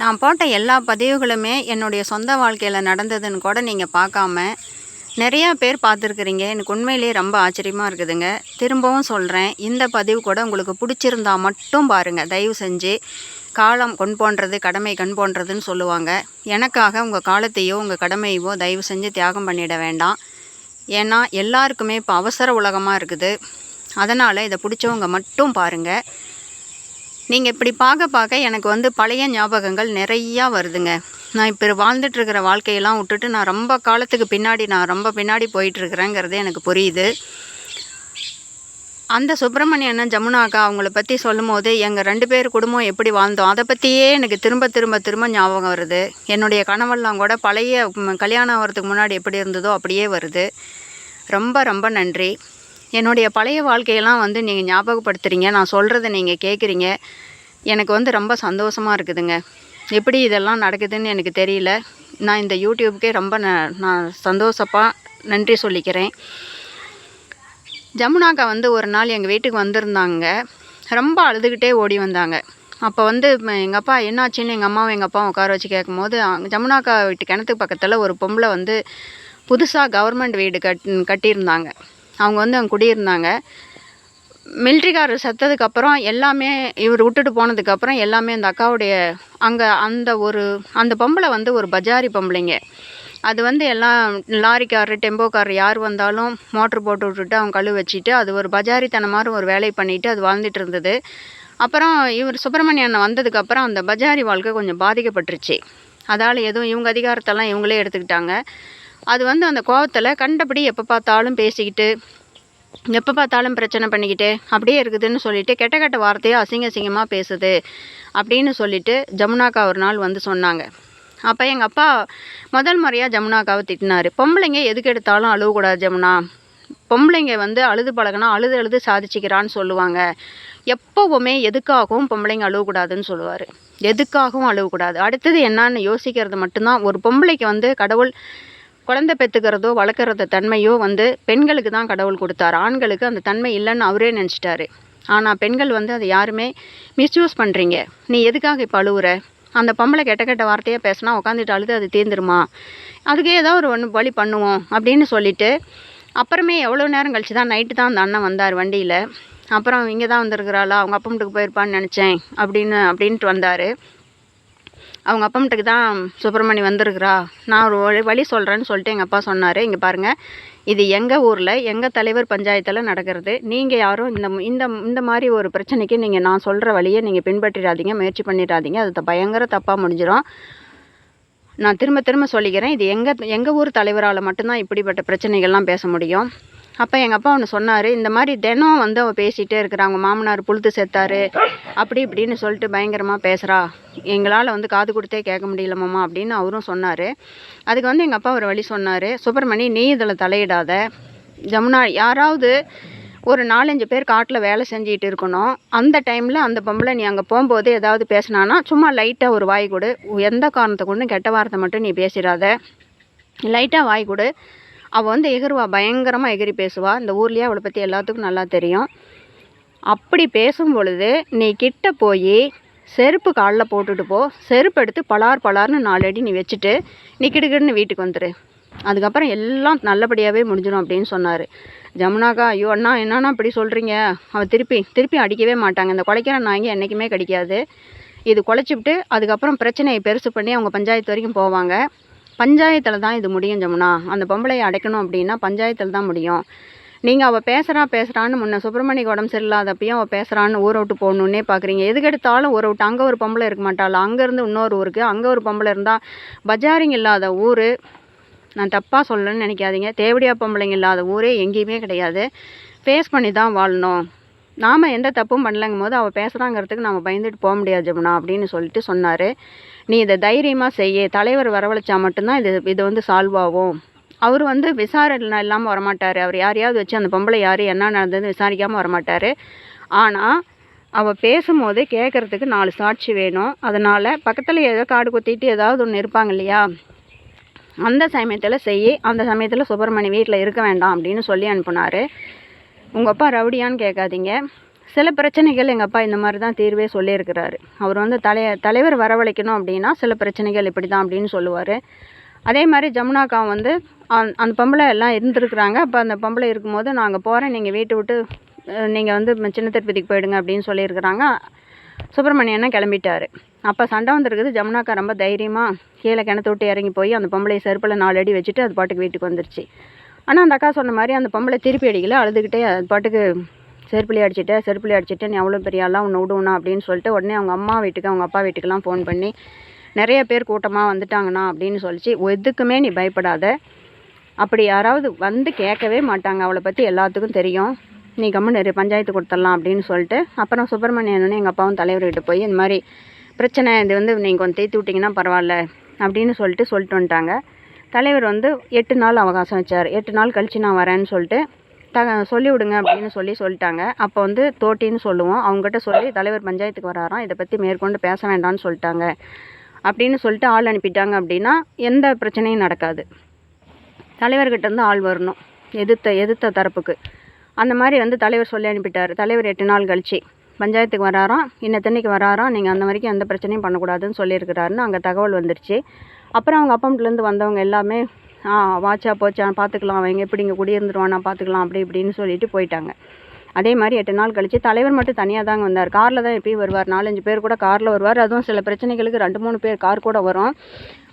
நான் போட்ட எல்லா பதிவுகளுமே என்னுடைய சொந்த வாழ்க்கையில் நடந்ததுன்னு கூட நீங்கள் பார்க்காம நிறையா பேர் பார்த்துருக்குறீங்க. எனக்கு உண்மையிலேயே ரொம்ப ஆச்சரியமாக இருக்குதுங்க. திரும்பவும் சொல்கிறேன் இந்த பதிவு கூட உங்களுக்கு பிடிச்சிருந்தா மட்டும் பாருங்கள் தயவு செஞ்சு காலம் கொண் போன்றது கடமை கண் போன்றதுன்னு சொல்லுவாங்க. எனக்காக உங்கள் காலத்தையோ உங்கள் கடமையவோ தயவு செஞ்சு தியாகம் பண்ணிட வேண்டாம். ஏன்னா எல்லாருக்குமே இப்போ அவசர உலகமாக இருக்குது. அதனால் இதை பிடிச்சவங்க மட்டும் பாருங்கள் நீங்கள் இப்படி பார்க்க பார்க்க எனக்கு வந்து பழைய ஞாபகங்கள் நிறையா வருதுங்க. நான் இப்போ வாழ்ந்துட்டுருக்கிற வாழ்க்கையெல்லாம் விட்டுட்டு நான் ரொம்ப காலத்துக்கு பின்னாடி நான் ரொம்ப பின்னாடி போயிட்டுருக்குறேங்கிறது எனக்கு புரியுது. அந்த சுப்பிரமணிய ஜமுனாக்கா அவங்கள பற்றி சொல்லும் போது எங்கள் ரெண்டு பேர் குடும்பம் எப்படி வாழ்ந்தோம் அதை பற்றியே எனக்கு திரும்ப திரும்ப திரும்ப ஞாபகம் வருது. என்னுடைய கனவெல்லாம் கூட பழைய கல்யாணம் ஆகிறதுக்கு முன்னாடி எப்படி இருந்ததோ அப்படியே வருது. ரொம்ப ரொம்ப நன்றி. என்னுடைய பழைய வாழ்க்கையெல்லாம் வந்து நீங்கள் ஞாபகப்படுத்துகிறீங்க நான் சொல்கிறத நீங்கள் கேட்குறீங்க எனக்கு வந்து ரொம்ப சந்தோஷமாக இருக்குதுங்க. எப்படி இதெல்லாம் நடக்குதுன்னு எனக்கு தெரியல. நான் இந்த யூடியூப்க்கே ரொம்ப ந- நான் சந்தோஷப்பாக நன்றி சொல்லிக்கிறேன். ஜமுனாக்கா வந்து ஒரு நாள் எங்கள் வீட்டுக்கு வந்திருந்தாங்க. ரொம்ப அழுதுகிட்டே ஓடி வந்தாங்க. அப்போ வந்து எங்கள் அப்பா என்னாச்சுன்னு எங்கள் அம்மாவும் எங்கள் அப்பாவும் உட்கார வச்சு கேட்கும்போது அங்க ஜமுனாக்கா வீட்டு கிணத்துக்கு பக்கத்தில் ஒரு பொம்பளை வந்து புதுசாக கவர்மெண்ட் வீடு கட் கட்டியிருந்தாங்க. அவங்க வந்து அங்கே குடியிருந்தாங்க. மிலிட்ரிக்காரர் செத்ததுக்கப்புறம் எல்லாமே இவர் விட்டுட்டு போனதுக்கப்புறம் எல்லாமே அந்த அக்காவுடைய அங்கே அந்த ஒரு அந்த பொம்பளை வந்து ஒரு பஜாரி பொம்பளைங்க அது வந்து எல்லாம் லாரிக்காரர் டெம்போக்காரர் யார் வந்தாலும் மோட்ரு போட்டு விட்டுட்டு அவங்க கழு வச்சுட்டு அது ஒரு பஜாரித்தனம் மாதிரி ஒரு வேலையை பண்ணிவிட்டு அது வாழ்ந்துட்டு இருந்தது. அப்புறம் இவர் சுப்பிரமணிய அண்ணன் வந்ததுக்கப்புறம் அந்த பஜாரி வாழ்க்கை கொஞ்சம் பாதிக்கப்பட்டுருச்சு. அதால் எதுவும் இவங்க அதிகாரத்தெல்லாம் இவங்களே எடுத்துக்கிட்டாங்க. அது வந்து அந்த கோவத்தில் கண்டபடி எப்போ பார்த்தாலும் பேசிக்கிட்டு எப்போ பார்த்தாலும் பிரச்சனை பண்ணிக்கிட்டு அப்படியே இருக்குதுன்னு சொல்லிட்டு கெட்ட கெட்ட வார்த்தையை அசிங்க அசிங்கமாக பேசுது அப்படின்னு சொல்லிட்டு ஜமுனாக்கா ஒரு நாள் வந்து சொன்னாங்க. அப்போ எங்கள் அப்பா முதல் முறையாக ஜமுனாக்காவை திட்டினார். பொம்பளைங்க எதுக்கு எடுத்தாலும் அழுவக்கூடாது ஜமுனா. பொம்பளைங்க வந்து அழுது பழகினா அழுது அழுது சாதிச்சுக்கிறான்னு சொல்லுவாங்க. எப்போவுமே எதுக்காகவும் பொம்பளைங்க அழுவக்கூடாதுன்னு சொல்லுவார். எதுக்காகவும் அழுவக்கூடாது. அடுத்தது என்னான்னு யோசிக்கிறது மட்டும்தான். ஒரு பொம்பளைக்கு வந்து கடவுள் குழந்தை பெற்றுக்கிறதோ வளர்க்குறத தன்மையோ வந்து பெண்களுக்கு தான் கடவுள் கொடுத்தாரு. ஆண்களுக்கு அந்த தன்மை இல்லைன்னு அவரே நினச்சிட்டாரு. ஆனால் பெண்கள் வந்து அதை யாருமே மிஸ்யூஸ் பண்ணுறீங்க நீ எதுக்காக இப்போ அழுவுற? அந்த பொம்பளை கெட்ட கெட்ட வார்த்தையாக பேசினா உட்காந்துட்டு அழுது அது தீர்ந்துருமா? அதுக்கே ஏதோ ஒரு ஒன்று வழி பண்ணுவோம் அப்படின்னு சொல்லிட்டு அப்புறமே எவ்வளோ நேரம் கழிச்சு தான் நைட்டு தான் அந்த அண்ணன் வந்தார் வண்டியில். அப்புறம் இங்கே தான் வந்திருக்கிறாளா? அவங்க அப்பா வீட்டுக்கு போயிருப்பான்னு நினச்சேன் அப்படின்னு அப்படின்ட்டு வந்தார். அவங்க அப்பம்கிட்ட தான் சுப்பிரமணி வந்திருக்கிறா. நான் ஒரு வழி வழி சொல்கிறேன்னு சொல்லிட்டு எங்கள் அப்பா சொன்னார். இங்கே பாருங்கள் இது எங்கள் ஊரில் எங்கள் தலைவர் பஞ்சாயத்தில் நடக்கிறது. நீங்கள் யாரும் இந்த இந்த இந்த மாதிரி ஒரு பிரச்சனைக்கு நீங்கள் நான் சொல்கிற வழியை நீங்கள் பின்பற்றிடாதீங்க முயற்சி பண்ணிடாதீங்க. அது பயங்கர தப்பாக முடிஞ்சிடும் நான் திரும்ப திரும்ப சொல்லிக்கிறேன். இது எங்கள் எங்கள் ஊர் தலைவரால் மட்டும்தான் இப்படிப்பட்ட பிரச்சனைகள்லாம் பேச முடியும். அப்போ எங்கள் அப்பா ஒன்று சொன்னார் இந்த மாதிரி தினம் வந்து அவள் பேசிகிட்டே இருக்கிறா அவங்க மாமனார் புழுத்து செத்தாரு அப்படி இப்படின்னு சொல்லிட்டு பயங்கரமாக பேசுகிறா எங்களால் வந்து காது கொடுத்தே கேட்க முடியல மாமா அப்படின்னு அவரும் சொன்னார். அதுக்கு வந்து எங்கள் அப்பா ஒரு வழி சொன்னார் சுப்பிரமணி நீ இதில் தலையிடாத. ஜமுனா யாராவது ஒரு நாலஞ்சு பேர் காட்டில் வேலை செஞ்சுட்டு இருக்கணும். அந்த டைமில் அந்த பொம்பளை நீ அங்கே போகும்போது ஏதாவது பேசினானா சும்மா லைட்டாக ஒரு வாய் கொடு. எந்த காரணத்தை கொண்டு கெட்ட வார்த்தை மட்டும் நீ பேசிடாத. லைட்டாக வாய் கொடு. அவள் வந்து எகிருவா பயங்கரமாக எகிரி பேசுவாள் இந்த ஊர்லேயே அவளை பற்றி எல்லாத்துக்கும் நல்லா தெரியும். அப்படி பேசும் பொழுது நீ கிட்ட போய் செருப்பு காலில் போட்டுட்டு போ. செருப்பு எடுத்து பலார் பலார்னு நாலு அடி நீ வச்சுட்டு நீ கிடுகிடுன்னு வீட்டுக்கு வந்துடு அதுக்கப்புறம் எல்லாம் நல்லபடியாகவே முடிஞ்சிடும் அப்படின்னு சொன்னார். ஜமுனாக்கா ஐயோ அண்ணா என்னண்ணா இப்படி சொல்கிறீங்க அவள் திருப்பி திருப்பி அடிக்கவே மாட்டாங்க. இந்த குலைக்கிற நாய்ங்க என்றைக்குமே கிடைக்காது. இது குலைச்சிவிட்டு அதுக்கப்புறம் பிரச்சனையை பெருசு பண்ணி அவங்க பஞ்சாயத்து வரைக்கும் போவாங்க. பஞ்சாயத்தில் தான் இது முடியும் ஜமுனா. அந்த பொம்பளையை அடைக்கணும் அப்படின்னா பஞ்சாயத்தில் தான் முடியும். நீங்கள் அவள் பேசுகிறா பேசுகிறான்னு முன்ன சுப்பிரமணிய உடம்பு சரியில்லாதப்பையும் அவள் பேசுகிறான்னு ஊரை விட்டு போகணுன்னே பார்க்குறீங்க எதுக்கு எடுத்தாலும் ஊரை விட்டு அங்கே ஒரு பொம்பளை இருக்க மாட்டாள் அங்கேருந்து இன்னொரு ஊருக்கு அங்கே ஒரு பொம்பளை இருந்தால் பஜாரிங் இல்லாத ஊர் நான் தப்பாக சொல்லணும்னு நினைக்காதீங்க. தேவடியா பொம்பளைங்க இல்லாத ஊரே எங்கேயுமே கிடையாது. ஃபேஸ் பண்ணி தான் வாழணும். நாம் எந்த தப்பும் பண்ணலங்கும் போது அவள் பேசுகிறாங்கிறதுக்கு நம்ம பயந்துட்டு போக முடியாது ஜமுனா அப்படின்னு சொல்லிட்டு சொன்னார். நீ இதை தைரியமாக செய்ய. தலைவர் வரவழைச்சா மட்டும்தான் இது இது வந்து சால்வ் ஆகும். அவர் வந்து விசாரணை இல்லாமல் வரமாட்டார். அவர் யாரையாவது வச்சு அந்த பொம்பளை யார் என்ன நடந்ததுன்னு விசாரிக்காமல் வரமாட்டார். ஆனால் அவள் பேசும்போது கேட்குறதுக்கு நாலு சாட்சி வேணும். அதனால் பக்கத்தில் ஏதோ காடு குத்திட்டு ஏதாவது ஒன்று இருப்பாங்க இல்லையா? அந்த சமயத்தில் செய்ய அந்த சமயத்தில் சுப்பிரமணி வீட்டில் இருக்க வேண்டாம் அப்படின்னு சொல்லி அனுப்புனார். உங்கள் அப்பா ரவுடியான்னு கேட்காதீங்க. சில பிரச்சனைகள் எங்கள் அப்பா இந்த மாதிரி தான் தீர்வே சொல்லியிருக்கிறாரு. அவர் வந்து தலைய தலைவர் வரவழைக்கணும் அப்படின்னா சில பிரச்சனைகள் இப்படி தான் அப்படின்னு சொல்லுவார். அதே மாதிரி ஜமுனாக்கா வந்து அந் அந்த பொம்பளை எல்லாம் இருந்திருக்கிறாங்க. அப்போ அந்த பொம்பளை இருக்கும்போது நாங்கள் போகிறேன் நீங்கள் வீட்டை விட்டு நீங்கள் வந்து சின்ன திருப்பதிக்கு போயிடுங்க அப்படின்னு சொல்லியிருக்கிறாங்க. சுப்பிரமணியனை கிளம்பிட்டாரு. அப்போ சண்டை வந்திருக்குது. ஜமுனாக்கா ரொம்ப தைரியமாக கீழே கிணத்து விட்டு இறங்கி போய் அந்த பொம்பளை செருப்பில் நாலு அடி வச்சுட்டு அது பாட்டுக்கு வீட்டுக்கு வந்துருச்சு. ஆனால் அந்த அக்கா சொன்ன மாதிரி அந்த பொம்பளை திருப்பி அடிக்கல. அழுதுகிட்டே அது பாட்டுக்கு செருப்புலி அடிச்சுட்டேன் செருப்புலி அடிச்சிட்டு நீ அவ்வளோ பெரிய ஆளாக ஒன்று விடுவனா அப்படின்னு சொல்லிட்டு உடனே அவங்க அம்மா வீட்டுக்கு அவங்க அப்பா வீட்டுக்கெலாம் ஃபோன் பண்ணி நிறைய பேர் கூட்டமாக வந்துட்டாங்கண்ணா அப்படின்னு சொல்லிச்சு. எதுக்குமே நீ பயப்படாத. அப்படி யாராவது வந்து கேட்கவே மாட்டாங்க. அவளை பற்றி எல்லாத்துக்கும் தெரியும். நீ கம்மன் நிறைய பஞ்சாயத்து கொடுத்துடலாம் அப்படின்னு சொல்லிட்டு அப்புறம் சுப்பிரமணியனு எங்கள் அப்பாவும் தலைவர்கிட்ட போய் இந்த மாதிரி பிரச்சனை இது வந்து நீங்கள் கொஞ்சம் தேய்த்து விட்டிங்கன்னா பரவாயில்ல அப்படின்னு சொல்லிட்டு சொல்லிட்டு வந்துட்டாங்க. தலைவர் வந்து எட்டு நாள் அவகாசம் வச்சார். எட்டு நாள் கழிச்சு நான் வரேன்னு சொல்லிட்டு த சொல்லி விடுங்க அப்படின்னு சொல்லி சொல்லிட்டாங்க. அப்போ வந்து தோட்டின்னு சொல்லுவோம். அவங்ககிட்ட சொல்லி தலைவர் பஞ்சாயத்துக்கு வராராம். இதை பற்றி மேற்கொண்டு பேச வேண்டாம்னு சொல்லிட்டாங்க. அப்படின்னு சொல்லிட்டு ஆள் அனுப்பிட்டாங்க அப்படின்னா எந்த பிரச்சனையும் நடக்காது. தலைவர்கிட்ட இருந்து ஆள் வரணும். எதிர்த்த எதிர்த்த தரப்புக்கு. அந்த மாதிரி வந்து தலைவர் சொல்லி அனுப்பிட்டார். தலைவர் எட்டு நாள் கழிச்சு பஞ்சாயத்துக்கு வராராம். இன்னத்தன்னைக்கு வராராம். நீங்கள் அந்த வரைக்கும் எந்த பிரச்சனையும் பண்ணக்கூடாதுன்னு சொல்லியிருக்கிறாருன்னு அங்கே தகவல் வந்துருச்சு. அப்புறம் அவங்க அப்பம்லேருந்து வந்தவங்க எல்லாமே ஆ வாச்சா போச்சா பார்த்துக்கலாம் அவங்க எப்படி இங்கே குடியிருந்துருவானா பார்த்துக்கலாம் அப்படி இப்படின்னு சொல்லிட்டு போயிட்டாங்க. அதே மாதிரி எட்டு நாள் கழிச்சு தலைவர் மட்டும் தனியாக தாங்க வந்தார். காரில் தான் எப்பயும் வருவார். நாலஞ்சு பேர் கூட காரில் வருவார். அதுவும் சில பிரச்சனைகளுக்கு ரெண்டு மூணு பேர் கார் கூட வரும்.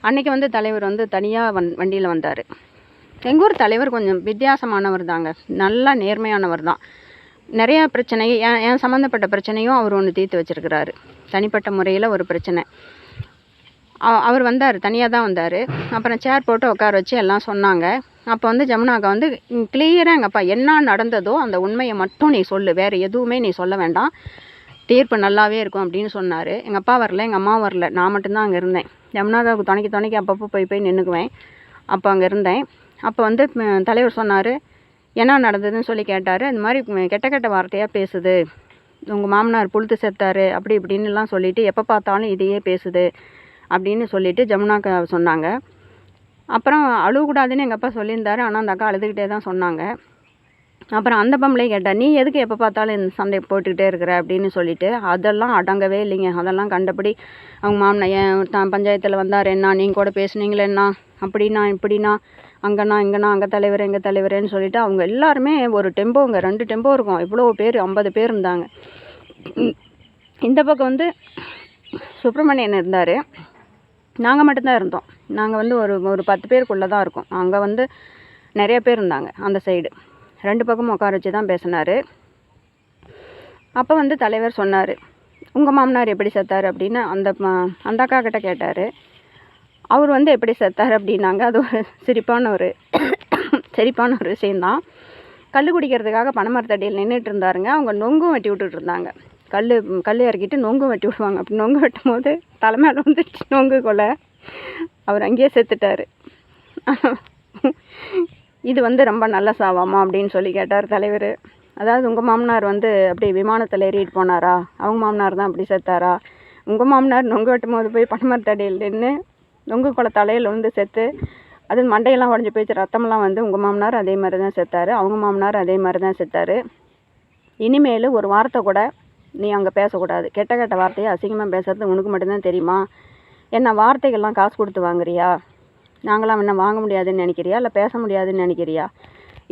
அன்னைக்கு வந்து தலைவர் வந்து தனியாக வந் வண்டியில் வந்தார். எங்கள் ஊர் தலைவர் கொஞ்சம் வித்தியாசமானவர் தாங்க. நல்லா நேர்மையானவர் தான். நிறையா பிரச்சனை என் என் சம்மந்தப்பட்ட பிரச்சனையும் அவர் ஒன்று தீர்த்து வச்சிருக்கிறாரு. தனிப்பட்ட முறையில் ஒரு பிரச்சனை. அவர் வந்தார் தனியாக தான் வந்தார். அப்புறம் சேர் போட்டு உட்கார வச்சு எல்லாம் சொன்னாங்க. அப்போ வந்து ஜமுனாக்கா வந்து கிளியராக எங்கள் அப்பா என்ன நடந்ததோ அந்த உண்மையை மட்டும் நீ சொல்லு. வேறு எதுவுமே நீ சொல்ல வேண்டாம். தீர்ப்பு நல்லாவே இருக்கும் அப்படின்னு சொன்னார். எங்கள் அப்பா வரல எங்கள் அம்மா வரல. நான் மட்டும்தான் அங்கே இருந்தேன். ஜமுனாக்காவுக்கு துணைக்கி துணைக்கி அப்பப்போ போய் போய் நின்றுக்குவேன் அப்போ அங்கே இருந்தேன். அப்போ வந்து தலைவர் சொன்னார் என்ன நடந்ததுன்னு சொல்லி கேட்டார். இந்த மாதிரி கெட்ட கெட்ட வார்த்தையாக பேசுது. உங்கள் மாமனார் புழுத்து செத்தார். அப்படி இப்படின்னுலாம் சொல்லிட்டு எப்போ பார்த்தாலும் இதையே பேசுது. அப்படின்னு சொல்லிட்டு ஜமுனாக்கா சொன்னாங்க. அப்புறம் அழுவக்கூடாதுன்னு எங்கள் அப்பா சொல்லியிருந்தாரு. ஆனால் அந்த அக்கா அழுதுகிட்டே தான் சொன்னாங்க. அப்புறம் அந்த பொம்பளை கேட்டால் நீ எதுக்கு எப்போ பார்த்தாலும் இந்த சண்டை போட்டுக்கிட்டே இருக்கிற? அப்படின்னு சொல்லிட்டு அதெல்லாம் அடங்கவே இல்லைங்க. அதெல்லாம் கண்டபடி அவங்க மாமனார் ஏன் தான் பஞ்சாயத்தில் வந்தார்? என்ன? நீங்கள் கூட பேசுனீங்களே என்ன? அப்படின்னா இப்படின்னா அங்கேண்ணா இங்கேண்ணா அங்கே தலைவர் எங்கள் தலைவரேன்னு சொல்லிட்டு அவங்க எல்லாருமே ஒரு டெம்போங்க ரெண்டு டெம்போ இருக்கும். இவ்வளோ பேர் ஐம்பது பேர் இருந்தாங்க. இந்த பக்கம் வந்து சுப்பிரமணியன் இருந்தார். நாங்கள் மட்டும்தான் இருந்தோம். நாங்கள் வந்து ஒரு ஒரு பத்து பேருக்குள்ளே தான் இருக்கோம். அங்கே வந்து நிறைய பேர் இருந்தாங்க அந்த சைடு ரெண்டு பக்கமும் உட்கார வச்சு தான் பேசினார். அப்போ வந்து தலைவர் சொன்னார் உங்கள் மாமனார் எப்படி செத்தார்? அப்படின்னு அந்த அந்த அக்கா கிட்ட கேட்டார். அவர் வந்து எப்படி செத்தார் அப்படின்னாங்க. அது ஒரு சிரிப்பான ஒரு சிரிப்பான ஒரு விஷயந்தான் கல் குடிக்கிறதுக்காக பனைமரத்தடியில் நின்றுட்டு இருந்தாருங்க. அவங்க நொங்கும் வெட்டி விட்டுட்டு இருந்தாங்க. கல் கல் இறக்கிட்டு நொங்கு வெட்டி விடுவாங்க. அப்படி நொங்கு வெட்டும் போது மேலே வந்துடுச்சு நொங்கு கொலை. அவர் அங்கேயே செத்துட்டார். இது வந்து ரொம்ப நல்ல சாவாமா அப்படின்னு சொல்லி கேட்டார் தலைவர். அதாவது உங்கள் மாமனார் வந்து அப்படி விமானத்தில் ஏறிட்டு போனாரா? அவங்க மாமனார் தான் அப்படி செத்தாரா? உங்கள் மாமனார் நொங்கு வெட்டும் போது போய் பனைமரத்தடியில் நின்று நொங்கு கொலை தலையில் வந்து செத்து அது மண்டையெல்லாம் உடஞ்சி போயிடுச்சு ரத்தமெல்லாம் வந்து உங்கள் மாமனார் அதே மாதிரி தான் செத்தார் அவங்க மாமனார் அதே மாதிரி தான் செத்தார். இனிமேல் ஒரு வார்த்தை கூட நீ அங்கே பேசக்கூடாது. கெட்ட கெட்ட வார்த்தையை அசிங்கமாக பேசுறது உனக்கு மட்டும்தான் தெரியுமா? என்ன வார்த்தைகள்லாம் காசு கொடுத்து வாங்குறியா? நாங்களாம் என்ன வாங்க முடியாதுன்னு நினைக்கிறியா? இல்லை பேச முடியாதுன்னு நினைக்கிறியா?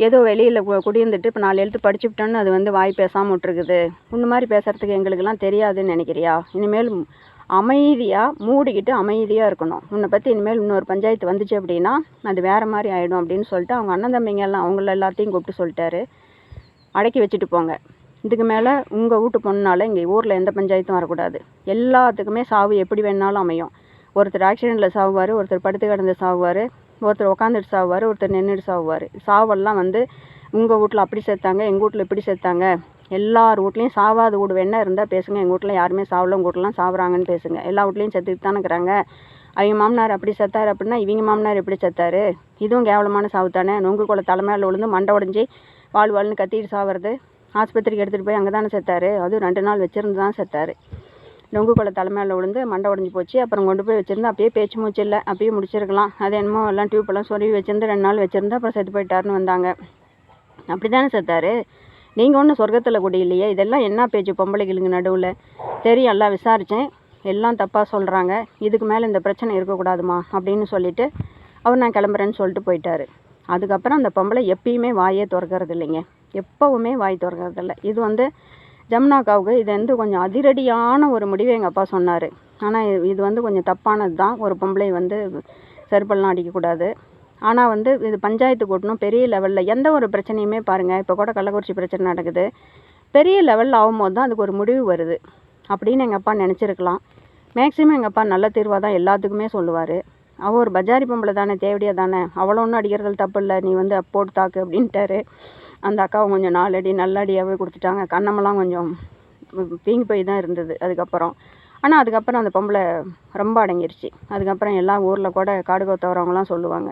ஏதோ வெளியில் குடியிருந்துட்டு இப்போ நாலு எழுத்து படிச்சுவிட்டோன்னு அது வந்து வாய் பேசாமல் விட்டுருக்குது. இந்த மாதிரி பேசுகிறதுக்கு எங்களுக்கெல்லாம் தெரியாதுன்னு நினைக்கிறியா? இனிமேல் அமைதியாக மூடிக்கிட்டு அமைதியாக இருக்கணும். உன்னை பற்றி இனிமேல் இன்னொரு பஞ்சாயத்து வந்துச்சு அப்படின்னா அது வேறு மாதிரி ஆகிடும் அப்படின்னு சொல்லிட்டு அவங்க அண்ணன் தம்பிங்க எல்லாம் அவங்கள எல்லாத்தையும் கூப்பிட்டு சொல்லிட்டாரு. அடக்கி வச்சுட்டு போங்க. இதுக்கு மேலே உங்கள் வீட்டு பொண்ணுனால இங்கே ஊரில் எந்த பஞ்சாயத்தும் வரக்கூடாது. எல்லாத்துக்குமே சாவு எப்படி வேணாலும் அமையும். ஒருத்தர் ஆக்சிடெண்ட்டில் சாவுவார் ஒருத்தர் படுத்து கிடந்து சாவுவார் ஒருத்தர் உட்காந்துட்டு சாவுவார் ஒருத்தர் நின்றுட்டு சாவுவார். சாவெல்லாம் வந்து உங்கள் வீட்டில் அப்படி சேர்த்தாங்க எங்கள் வீட்டில் இப்படி சேர்த்தாங்க. எல்லார் வீட்லேயும் சாவாத வீடு வேணா இருந்தால் பேசுங்க. எங்கள் வீட்டில் யாருமே சாவல உங்கள் வீட்டிலாம் சாவுறாங்கன்னு பேசுங்க. எல்லா வீட்லேயும் செத்துக்கிட்டு தானே இருக்கிறாங்க. அவங்க மாமனார் அப்படி செத்தார் அப்படின்னா இவங்க மாமனார் எப்படி செத்தார்? இதுவும் கேவலமான சாவு தானே நொங்கு குள தலைமையில் விழுந்து மண்டை உடஞ்சி வாழ் வாழ்னு கத்திட்டு சாவறது. ஆஸ்பத்திரிக்கு எடுத்துகிட்டு போய் அங்கே தானே செத்தார். அதுவும் ரெண்டு நாள் வச்சுருந்து தான் செத்தார். நொங்கு குள தலைமையில் விழுந்து மண்டை உடஞ்சி போச்சு. அப்புறம் கொண்டு போய் வச்சுருந்து அப்படியே பேச்சு மூச்சு இல்லை அப்படியே முடிச்சிருக்கலாம். அது என்னமோ எல்லாம் டியூப்பெல்லாம் சொருவி வச்சுருந்து ரெண்டு நாள் வச்சுருந்து அப்புறம் செத்து போயிட்டாருன்னு வந்தாங்க. அப்படி தானே செத்தாரு? நீங்கள் ஒன்றும் சொர்க்கத்தில் கூட இல்லையே. இதெல்லாம் என்ன பேச்சு பொம்பளைகளுங்க நடுவில்? தெரியும் எல்லாம் விசாரித்தேன் எல்லாம் தப்பாக சொல்கிறாங்க இதுக்கு மேலே இந்த பிரச்சனை இருக்கக்கூடாதுமா? அப்படின்னு சொல்லிட்டு அவர் நான் கிளம்புறேன்னு சொல்லிட்டு போயிட்டாரு. அதுக்கப்புறம் அந்த பொம்பளை எப்பயுமே வாயே திறக்கிறது இல்லைங்க. எப்போவுமே வாய் திறக்கறதில்ல. இது வந்து ஜமுனாக்காவுக்கு இது வந்து கொஞ்சம் அதிரடியான ஒரு முடிவு எங்கள் அப்பா சொன்னார். ஆனால் இது வந்து கொஞ்சம் தப்பானது தான். ஒரு பொம்பளை வந்து செருப்பெல்லாம் அடிக்கக்கூடாது ஆனால் வந்து இது பஞ்சாயத்து கூட்டணும். பெரிய லெவலில் எந்த ஒரு பிரச்சனையுமே பாருங்கள் இப்போ கூட கள்ளக்குறிச்சி பிரச்சனை நடக்குது. பெரிய லெவலில் ஆகும்போது தான் அதுக்கு ஒரு முடிவு வருது. அப்படின்னு எங்கள் அப்பா நினச்சிருக்கலாம். மேக்ஸிமம் எங்கள் அப்பா நல்ல தீர்வாக தான் எல்லாத்துக்குமே சொல்லுவார். அவள் ஒரு பஜாரி பொம்பளை தானே தேவடியா தானே. அவளை ஒன்றும் அடிக்கிறதுல தப்பு இல்லை. நீ வந்து போட்டு தாக்கு அப்படின்ட்டாரு. அந்த அக்காவை கொஞ்சம் நாலடி நல்லடியாகவே கொடுத்துட்டாங்க. கன்னமெல்லாம் கொஞ்சம் பீங்கி போய் தான் இருந்தது அதுக்கப்புறம். ஆனால் அதுக்கப்புறம் அந்த பொம்பளை ரொம்ப அடங்கிருச்சு. அதுக்கப்புறம் எல்லா ஊரில் கூட காடு கோத்தவரவங்களாம் சொல்லுவாங்க.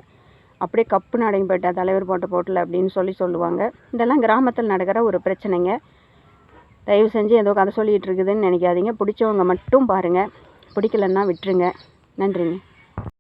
அப்படியே கப்புன்னு அடங்கி போயிட்டா தலைவர் போட்ட போட்டில் அப்படின்னு சொல்லி சொல்லுவாங்க. இதெல்லாம் கிராமத்தில் நடக்கிற ஒரு பிரச்சனைங்க. தயவு செஞ்சு ஏதோ கதை சொல்லிகிட்டு இருக்குதுன்னு நினைக்காதீங்க. பிடிச்சவங்க மட்டும் பாருங்கள் பிடிக்கலன்னா விட்டுருங்க. நன்றிங்க.